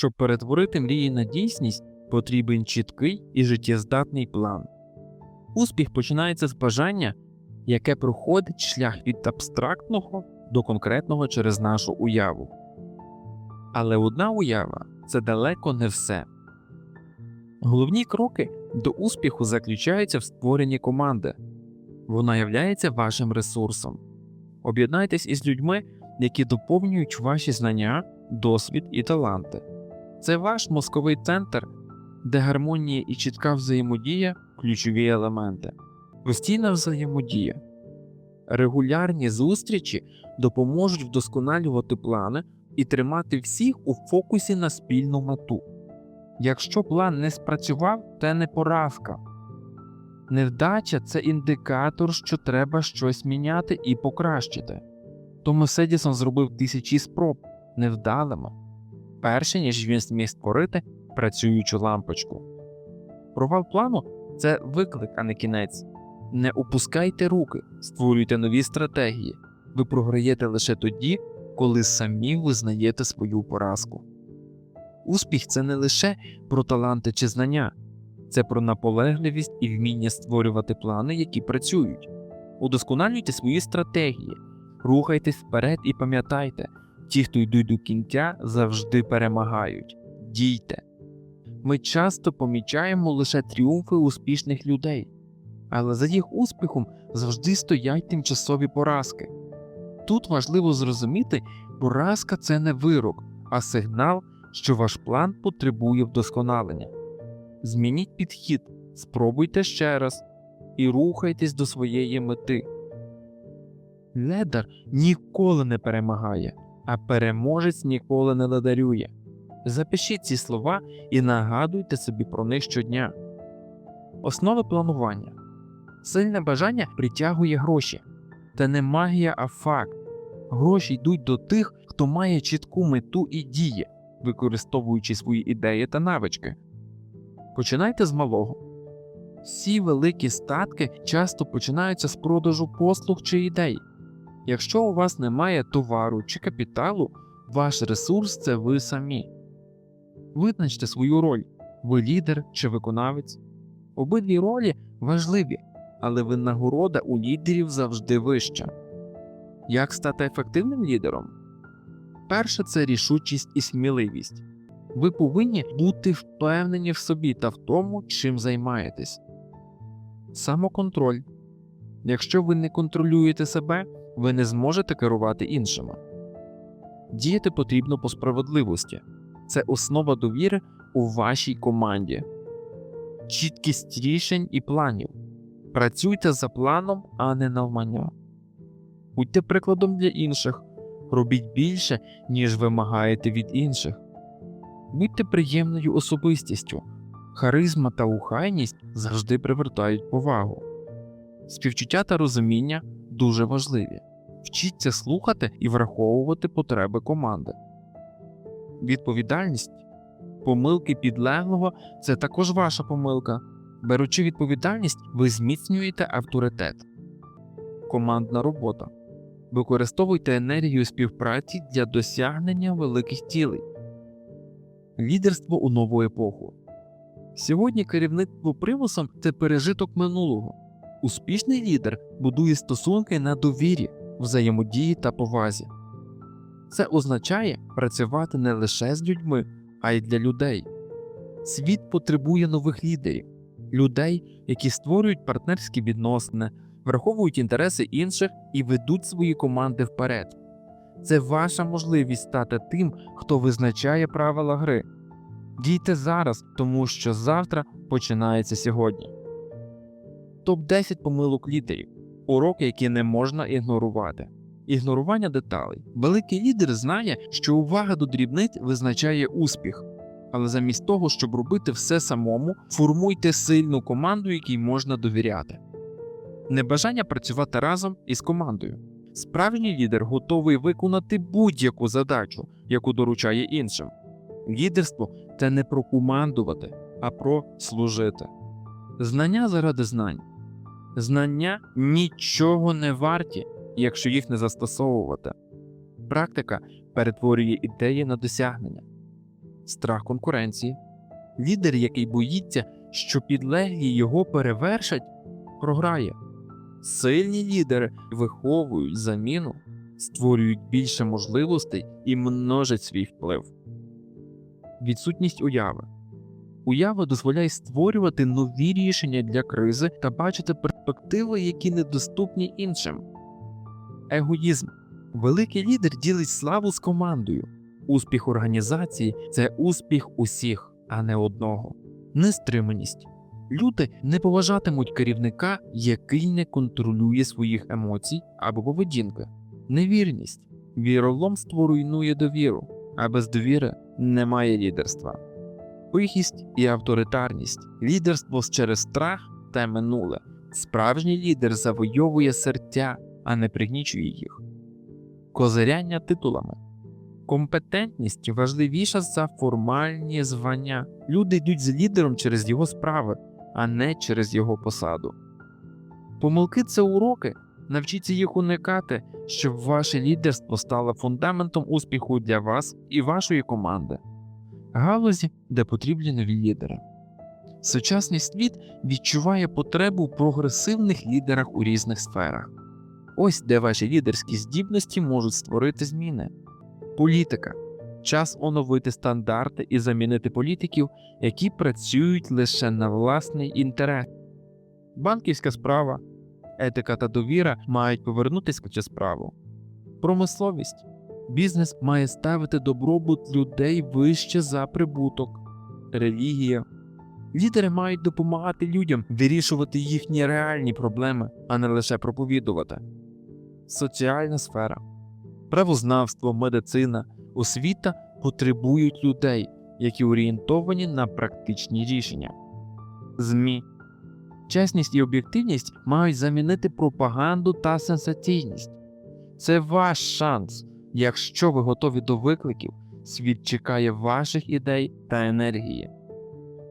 Щоб перетворити мрії на дійсність, потрібен чіткий і життєздатний план. Успіх починається з бажання, яке проходить шлях від абстрактного до конкретного через нашу уяву. Але одна уява це далеко не все. Головні кроки до успіху заключаються в створенні команди. Вона являється вашим ресурсом. Об'єднайтесь із людьми, які доповнюють ваші знання, досвід і таланти. Це ваш мозковий центр, де гармонія і чітка взаємодія ключові елементи. Постійна взаємодія. Регулярні зустрічі допоможуть вдосконалювати плани і тримати всіх у фокусі на спільну мету. Якщо план не спрацював, це не поразка. Невдача це індикатор, що треба щось міняти і покращити. Томас Едісон зробив тисячі спроб невдалими, перше ніж він зміг створити працюючу лампочку. Провал плану це виклик, а не кінець. Не опускайте руки, створюйте нові стратегії. Ви програєте лише тоді, коли самі визнаєте свою поразку. Успіх це не лише про таланти чи знання, це про наполегливість і вміння створювати плани, які працюють. Удосконалюйте свої стратегії, рухайтесь вперед і пам'ятайте, ті, хто йдуть до кінця, завжди перемагають. Дійте. Ми часто помічаємо лише тріумфи успішних людей, але за їх успіхом завжди стоять тимчасові поразки. Тут важливо зрозуміти, поразка це не вирок, а сигнал, що ваш план потребує вдосконалення. Змініть підхід, спробуйте ще раз і рухайтесь до своєї мети. Ледар ніколи не перемагає, а переможець ніколи не ледарює. Запишіть ці слова і нагадуйте собі про них щодня. Основи планування. Сильне бажання притягує гроші. Це не магія, а факт. Гроші йдуть до тих, хто має чітку мету і діє, використовуючи свої ідеї та навички. Починайте з малого. Всі великі статки часто починаються з продажу послуг чи ідей. Якщо у вас немає товару чи капіталу, ваш ресурс це ви самі. Визначте свою роль ви лідер чи виконавець. Обидві ролі важливі, але винагорода у лідерів завжди вища. Як стати ефективним лідером? Перше це рішучість і сміливість. Ви повинні бути впевнені в собі та в тому, чим займаєтесь. Самоконтроль. Якщо ви не контролюєте себе, ви не зможете керувати іншими. Діяти потрібно по справедливості. Це основа довіри у вашій команді. Чіткість рішень і планів. Працюйте за планом, а не навмання. Будьте прикладом для інших. Робіть більше, ніж вимагаєте від інших. Будьте приємною особистістю. Харизма та ухайність завжди привертають повагу. Співчуття та розуміння дуже важливі. Вчіться слухати і враховувати потреби команди. Відповідальність. Помилки підлеглого це також ваша помилка. Беручи відповідальність, ви зміцнюєте авторитет. Командна робота. Використовуйте енергію співпраці для досягнення великих цілей. Лідерство у нову епоху. Сьогодні керівництво примусом це пережиток минулого. Успішний лідер будує стосунки на довірі, взаємодії та повазі. Це означає працювати не лише з людьми, а й для людей. Світ потребує нових лідерів, людей, які створюють партнерські відносини, враховують інтереси інших і ведуть свої команди вперед. Це ваша можливість стати тим, хто визначає правила гри. Дійте зараз, тому що завтра починається сьогодні. Топ 10 помилок лідерів уроки, які не можна ігнорувати. Ігнорування деталей. Великий лідер знає, що увага до дрібниць визначає успіх, але замість того, щоб робити все самому, формуйте сильну команду, якій можна довіряти. Небажання працювати разом із командою. Справжній лідер готовий виконати будь-яку задачу, яку доручає іншим. Лідерство це не про командувати, а про служити. Знання заради знань. Знання нічого не варті, якщо їх не застосовувати. Практика перетворює ідеї на досягнення. страх конкуренції. Лідер, який боїться, що підлеглі його перевершать, програє. Сильні лідери виховують заміну, створюють більше можливостей і множать свій вплив. Відсутність уяви. Уява дозволяє створювати нові рішення для кризи та бачити перспективи, які недоступні іншим. Егоїзм. Великий лідер ділить славу з командою. Успіх організації це успіх усіх, а не одного. Нестриманість. Люди не поважатимуть керівника, який не контролює своїх емоцій або поведінки. Невірність. Віроломство руйнує довіру, а без довіри немає лідерства. Пихість і авторитарність. Лідерство через страх та минуле. Справжній лідер завойовує серця, а не пригнічує їх. Козиряння титулами. Компетентність важливіша за формальні звання. Люди йдуть з лідером через його справи, а не через його посаду. Помилки це уроки. Навчіться їх уникати, щоб ваше лідерство стало фундаментом успіху для вас і вашої команди. Галузі, де потрібні нові лідери. Сучасний світ відчуває потребу в прогресивних лідерах у різних сферах. Ось де ваші лідерські здібності можуть створити зміни. Політика час оновити стандарти і замінити політиків, які працюють лише на власний інтерес. Банківська справа, етика та довіра мають повернутися справу. Промисловість бізнес має ставити добробут людей вище за прибуток. Релігія лідери мають допомагати людям вирішувати їхні реальні проблеми, а не лише проповідувати. Соціальна сфера правознавство, медицина, освіта потребують людей, які орієнтовані на практичні рішення. ЗМІ чесність і об'єктивність мають замінити пропаганду та сенсаційність. Це ваш шанс. Якщо ви готові до викликів, світ чекає ваших ідей та енергії.